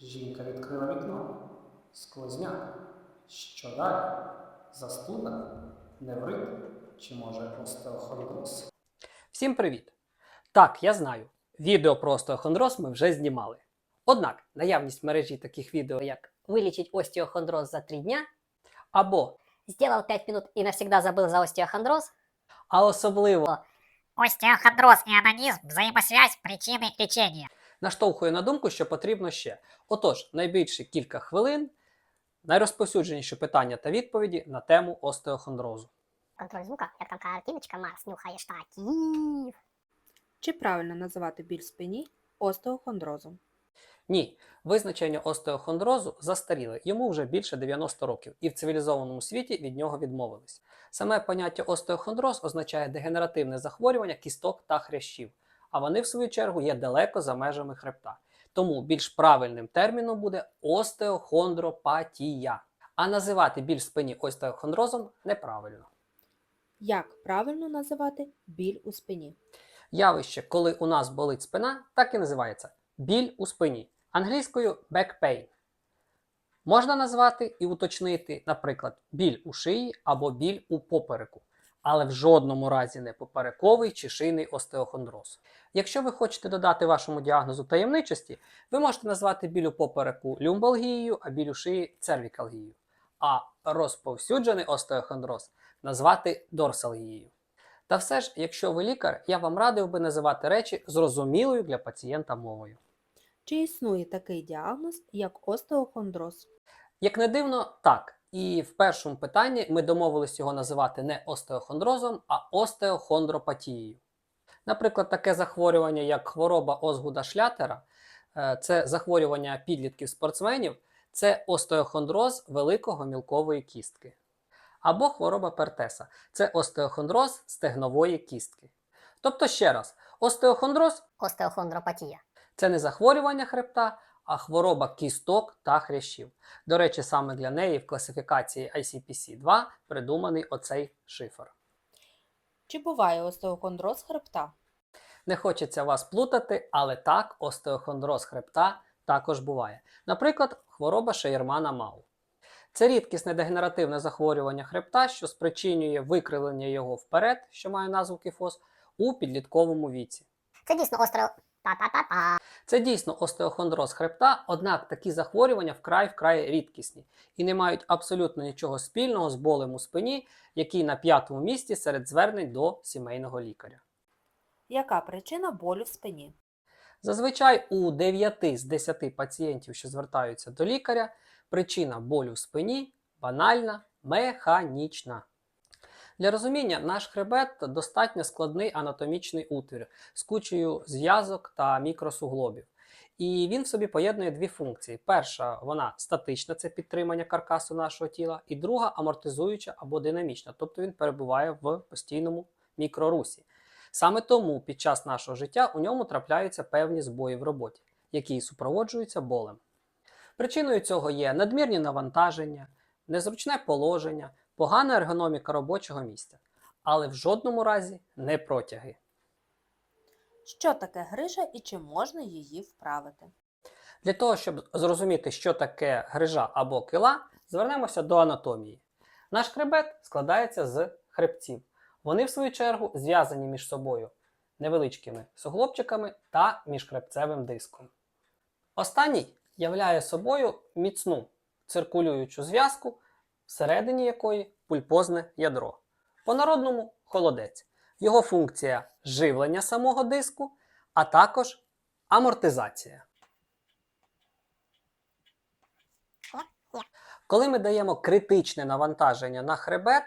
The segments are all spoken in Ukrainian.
Жінка відкрила вікно. Сквозняк. Що далі? Застуда? Неврит? Чи може остеохондроз? Всім привіт! Так, я знаю, відео про остеохондроз ми вже знімали. Однак наявність в мережі таких відео, як вылечить остеохондроз за три дня, або, сделал 5 минут и навсегда забыл за остеохондроз, а особливо Остеохондроз и анонизм – взаимосвязь причины лечения. наштовхує на думку, що потрібно ще. Отож, найбільше кілька хвилин, найрозповсюдженіші питання та відповіді на тему остеохондрозу. контроль звука, як там картиночка, Марс нюхає штатів. Чи правильно називати біль в спині остеохондрозом? Ні, визначення остеохондрозу застаріле, йому вже більше 90 років, і в цивілізованому світі від нього відмовились. Саме поняття остеохондроз означає дегенеративне захворювання кісток та хрящів, а вони, в свою чергу, є далеко за межами хребта. Тому більш правильним терміном буде остеохондропатія. А називати біль в спині остеохондрозом неправильно. Як правильно називати біль у спині? Явище, коли у нас болить спина, так і називається біль у спині. Англійською back pain. Можна назвати і уточнити, наприклад, біль у шиї або біль у попереку, але в жодному разі не поперековий чи шийний остеохондроз. Якщо ви хочете додати вашому діагнозу таємничості, ви можете назвати біль у попереку люмбалгією, а біль у шиї цервікалгією. А розповсюджений остеохондроз назвати дорсалгією. Та все ж, якщо ви лікар, я вам радив би називати речі зрозумілою для пацієнта мовою. Чи існує такий діагноз, як остеохондроз? Як не дивно, так. І в першому питанні ми домовились його називати не остеохондрозом, а остеохондропатією. Наприклад, таке захворювання, як хвороба Озгуда Шлятера, е, це захворювання підлітків спортсменів, це остеохондроз великого мілкової кістки. Або хвороба Пертеса це остеохондроз стегнової кістки. Тобто, ще раз, остеохондроз Остеохондропатія. це не захворювання хребта, а хвороба кісток та хрящів. До речі, саме для неї в класифікації ICPC-2 придуманий оцей шифр. Чи буває остеохондроз хребта? Не хочеться вас плутати, але так, остеохондроз хребта також буває. Наприклад, хвороба Шеєрмана Мау. Це рідкісне дегенеративне захворювання хребта, що спричинює викривлення його вперед, що має назву кіфоз, у підлітковому віці. Це дійсно остро... Та-та-та-та. Це дійсно остеохондроз хребта, однак такі захворювання вкрай вкрай рідкісні і не мають абсолютно нічого спільного з болем у спині, який на п'ятому місці серед звернень до сімейного лікаря. Яка причина болю в спині? Зазвичай у 9 з 10 пацієнтів, що звертаються до лікаря, причина болю в спині банальна, механічна. Для розуміння, наш хребет достатньо складний анатомічний утвір з кучею зв'язок та мікросуглобів. І він в собі поєднує дві функції. Перша, вона статична, це підтримання каркасу нашого тіла, і друга амортизуюча або динамічна, тобто він перебуває в постійному мікрорусі. Саме тому під час нашого життя у ньому трапляються певні збої в роботі, які супроводжуються болем. Причиною цього є надмірні навантаження, незручне положення, погана ергономіка робочого місця, але в жодному разі не протяги. Що таке грижа і чи можна її вправити? Для того, щоб зрозуміти, що таке грижа або кила, звернемося до анатомії. Наш хребет складається з хребців. Вони, в свою чергу, зв'язані між собою невеличкими суглобчиками та міжхребцевим диском. Останній являє собою міцну циркулюючу зв'язку, всередині якої пульпозне ядро. По-народному холодець. Його функція живлення самого диску, а також амортизація. Коли ми даємо критичне навантаження на хребет,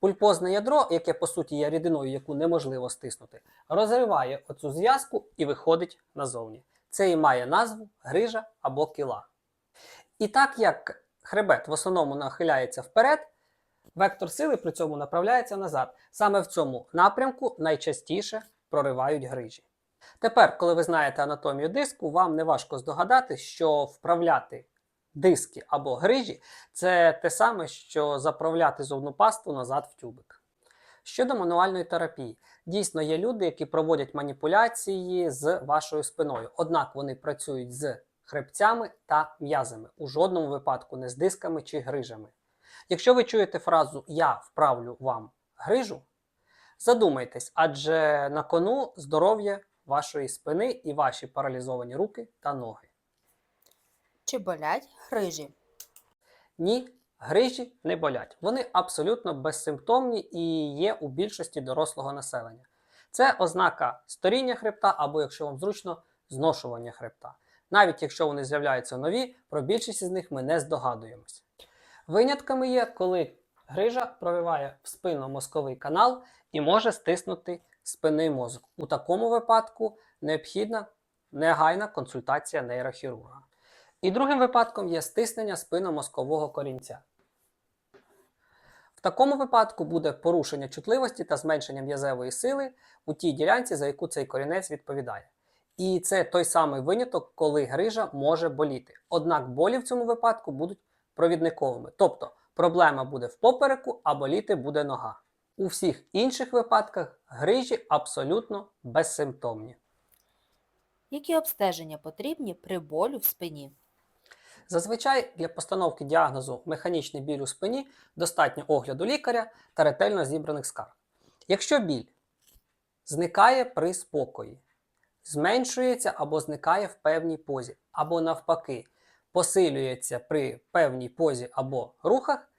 пульпозне ядро, яке по суті є рідиною, яку неможливо стиснути, розриває оцю зв'язку і виходить назовні. Це і має назву грижа або кіла. І так як хребет в основному нахиляється вперед, вектор сили при цьому направляється назад. Саме в цьому напрямку найчастіше проривають грижі. Тепер, коли ви знаєте анатомію диску, вам не важко здогадати, що вправляти диски або грижі це те саме, що заправляти зубну пасту назад в тюбик. Щодо мануальної терапії, дійсно є люди, які проводять маніпуляції з вашою спиною, однак вони працюють з хребцями та м'язами, у жодному випадку не з дисками чи грижами. Якщо ви чуєте фразу Я вправлю вам грижу, задумайтесь, адже на кону здоров'я вашої спини і ваші паралізовані руки та ноги. Чи болять грижі? Ні, грижі не болять. Вони абсолютно безсимптомні і є у більшості дорослого населення. Це ознака старіння хребта або, якщо вам зручно, зношування хребта. Навіть якщо вони з'являються нові, про більшість з них ми не здогадуємось. Винятками є, коли грижа прориває в спинно-мозковий канал і може стиснути спинний мозок. У такому випадку необхідна негайна консультація нейрохірурга. І другим випадком є стиснення спинномозкового корінця. В такому випадку буде порушення чутливості та зменшення м'язевої сили у тій ділянці, за яку цей корінець відповідає. І це той самий виняток, коли грижа може боліти. Однак болі в цьому випадку будуть провідниковими. Тобто проблема буде в попереку, а боліти буде нога. У всіх інших випадках грижі абсолютно безсимптомні. Які обстеження потрібні при болю в спині? Зазвичай для постановки діагнозу механічний біль у спині достатньо огляду лікаря та ретельно зібраних скарг. Якщо біль зникає при спокої, зменшується або зникає в певній позі, або навпаки, посилюється при певній позі або рухах,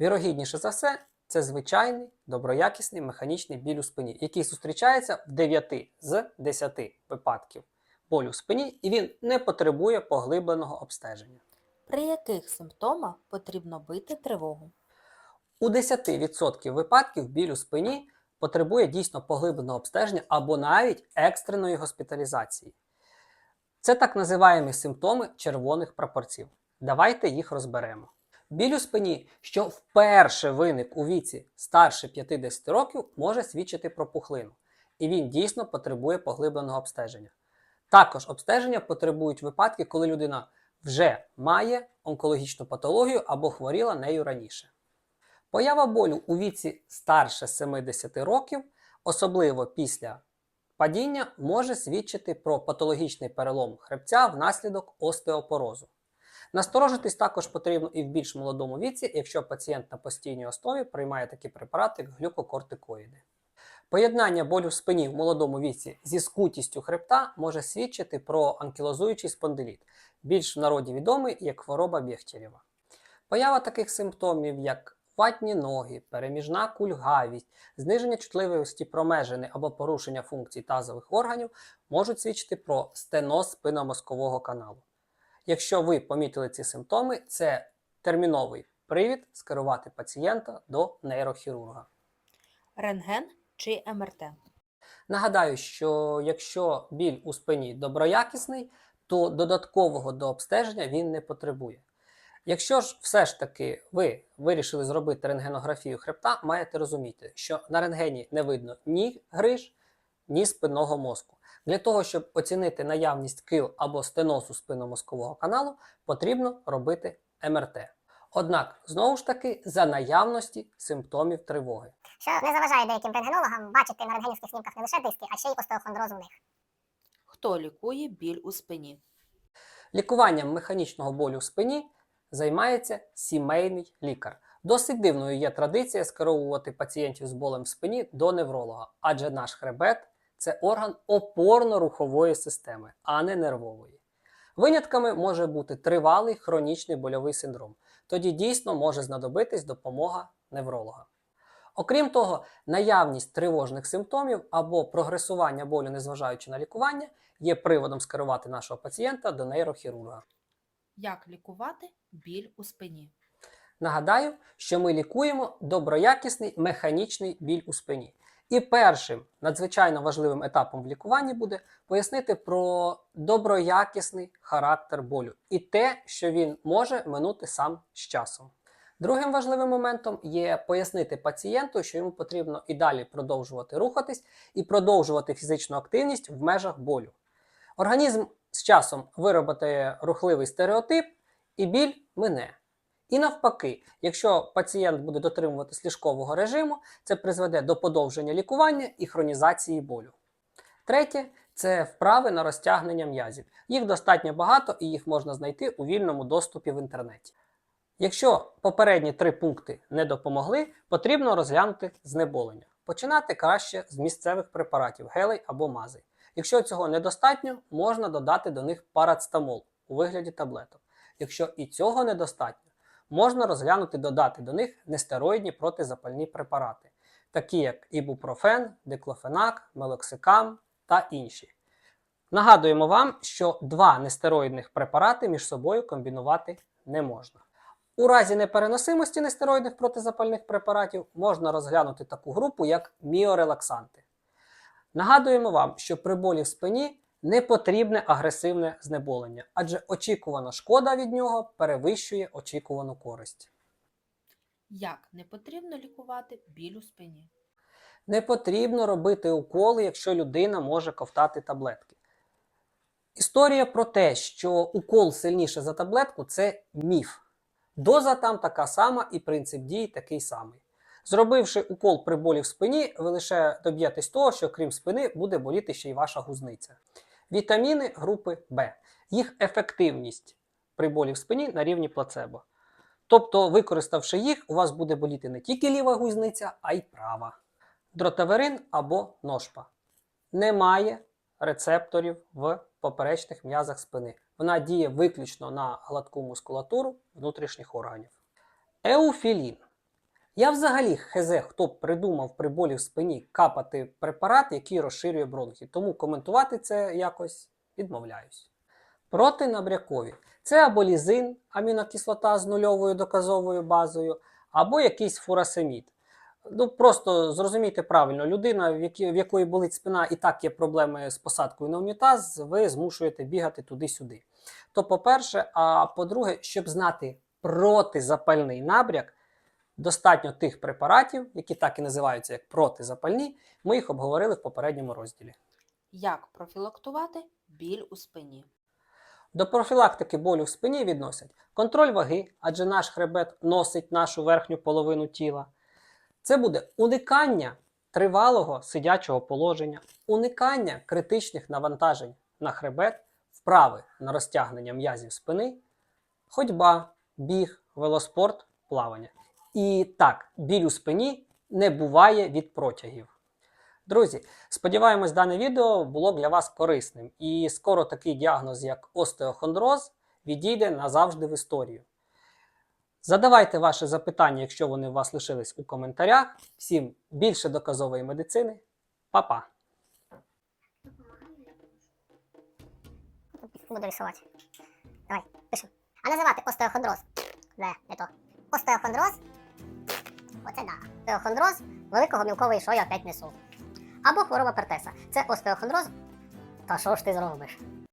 вірогідніше за все, це звичайний доброякісний механічний біль у спині, який зустрічається в 9 з 10 випадків болю в спині, і він не потребує поглибленого обстеження. При яких симптомах потрібно бити тривогу? У 10% випадків біль у спині потребує дійсно поглибленого обстеження або навіть екстреної госпіталізації. Це так називаємо симптоми червоних прапорців. Давайте їх розберемо. Біль у спині, що вперше виник у віці старше 50 років, може свідчити про пухлину, і він дійсно потребує поглибленого обстеження. Також обстеження потребують випадки, коли людина вже має онкологічну патологію або хворіла нею раніше. Поява болю у віці старше 70 років, особливо після падіння, може свідчити про патологічний перелом хребця внаслідок остеопорозу. Насторожитись також потрібно і в більш молодому віці, якщо пацієнт на постійній основі приймає такі препарати, як глюкокортикоїди. Поєднання болю в спині в молодому віці зі скутістю хребта може свідчити про анкілозуючий спондиліт, більш в народі відомий як хвороба Бєхтєрєва. Поява таких симптомів, як ватні ноги, переміжна кульгавість, зниження чутливості промежини або порушення функцій тазових органів, можуть свідчити про стеноз спинномозкового каналу. Якщо ви помітили ці симптоми, це терміновий привід скерувати пацієнта до нейрохірурга. Рентген чи МРТ? Нагадаю, що якщо біль у спині доброякісний, то додаткового до обстеження він не потребує. Якщо ж все ж таки ви вирішили зробити рентгенографію хребта, маєте розуміти, що на рентгені не видно ні гриж, ні спинного мозку. Для того, щоб оцінити наявність кил або стенозу спинномозкового каналу, потрібно робити МРТ. Однак, знову ж таки, за наявності симптомів тривоги. Що не заважає деяким рентгенологам бачити на рентгенівських снімках не лише диски, а ще й остеохондроз у них. Хто лікує біль у спині? Лікуванням механічного болю в спині займається сімейний лікар. Досить дивною є традиція скеровувати пацієнтів з болем в спині до невролога, адже наш хребет це орган опорно-рухової системи, а не нервової. Винятками може бути тривалий хронічний больовий синдром. Тоді дійсно може знадобитись допомога невролога. Окрім того, наявність тривожних симптомів або прогресування болю, незважаючи на лікування, є приводом скерувати нашого пацієнта до нейрохірурга. Як лікувати біль у спині? Нагадаю, що ми лікуємо доброякісний механічний біль у спині. І першим надзвичайно важливим етапом в лікуванні буде пояснити про доброякісний характер болю і те, що він може минути сам з часом. Другим важливим моментом є пояснити пацієнту, що йому потрібно і далі продовжувати рухатись і продовжувати фізичну активність в межах болю. Організм з часом виробить рухливий стереотип, і біль мине. І навпаки, якщо пацієнт буде дотримуватись ліжкового режиму, це призведе до подовження лікування і хронізації болю. Третє Це вправи на розтягнення м'язів. Їх достатньо багато і їх можна знайти у вільному доступі в інтернеті. Якщо попередні три пункти не допомогли, потрібно розглянути знеболення. Починати краще з місцевих препаратів, гелей або мазей. Якщо цього недостатньо, можна додати до них парацетамол у вигляді таблеток. Якщо і цього недостатньо, можна розглянути додати до них нестероїдні протизапальні препарати, такі як ібупрофен, диклофенак, мелоксикам та інші. Нагадуємо вам, що два нестероїдних препарати між собою комбінувати не можна. У разі непереносимості нестероїдних протизапальних препаратів можна розглянути таку групу, як міорелаксанти. Нагадуємо вам, що при болі в спині не потрібне агресивне знеболення, адже очікувана шкода від нього перевищує очікувану користь. Як не потрібно лікувати біль у спині? Не потрібно робити уколи, якщо людина може ковтати таблетки. Історія про те, що укол сильніше за таблетку це міф. Доза там така сама і принцип дії такий самий. Зробивши укол при болі в спині, ви лише доб'єтесь того, що крім спини буде боліти ще й ваша гузниця. Вітаміни групи Б. Їх ефективність при болі в спині на рівні плацебо. Тобто, використавши їх, у вас буде боліти не тільки ліва гузниця, а й права. Дротаверин або ножпа. Немає рецепторів в поперечних м'язах спини. Вона діє виключно на гладку мускулатуру внутрішніх органів. Еуфілін. Я взагалі хезе, хто придумав при болі в спині капати препарат, який розширює бронхи. Тому коментувати це якось відмовляюсь. Протинабрякові. Це або лізин, амінокислота з нульовою доказовою базою, або якийсь фурасемід. Ну, просто зрозумійте правильно, людина, в, які, в якої болить спина і так є проблеми з посадкою на унітаз, ви змушуєте бігати туди-сюди. То, по-перше, а по-друге, щоб знати протизапальний набряк, достатньо тих препаратів, які так і називаються як протизапальні, ми їх обговорили в попередньому розділі. Як профілактувати біль у спині? До профілактики болю в спині відносять контроль ваги, адже наш хребет носить нашу верхню половину тіла. Це буде уникання тривалого сидячого положення, уникання критичних навантажень на хребет, вправи на розтягнення м'язів спини, ходьба, біг, велоспорт, плавання. І так, біль у спині не буває від протягів. Друзі, сподіваємось, дане відео було для вас корисним. І скоро такий діагноз, як остеохондроз, відійде назавжди в історію. Задавайте ваші запитання, якщо вони у вас лишились у коментарях. Всім більше доказової медицини. Па-па! Буду рисувати. Давай, пишемо. А називати остеохондроз. Не, не то. Остеохондроз. Оце да. Остеохондроз великого мілкової, шою опять несу. Або хвороба пертеса. Це остеохондроз. Та що ж ти зробиш?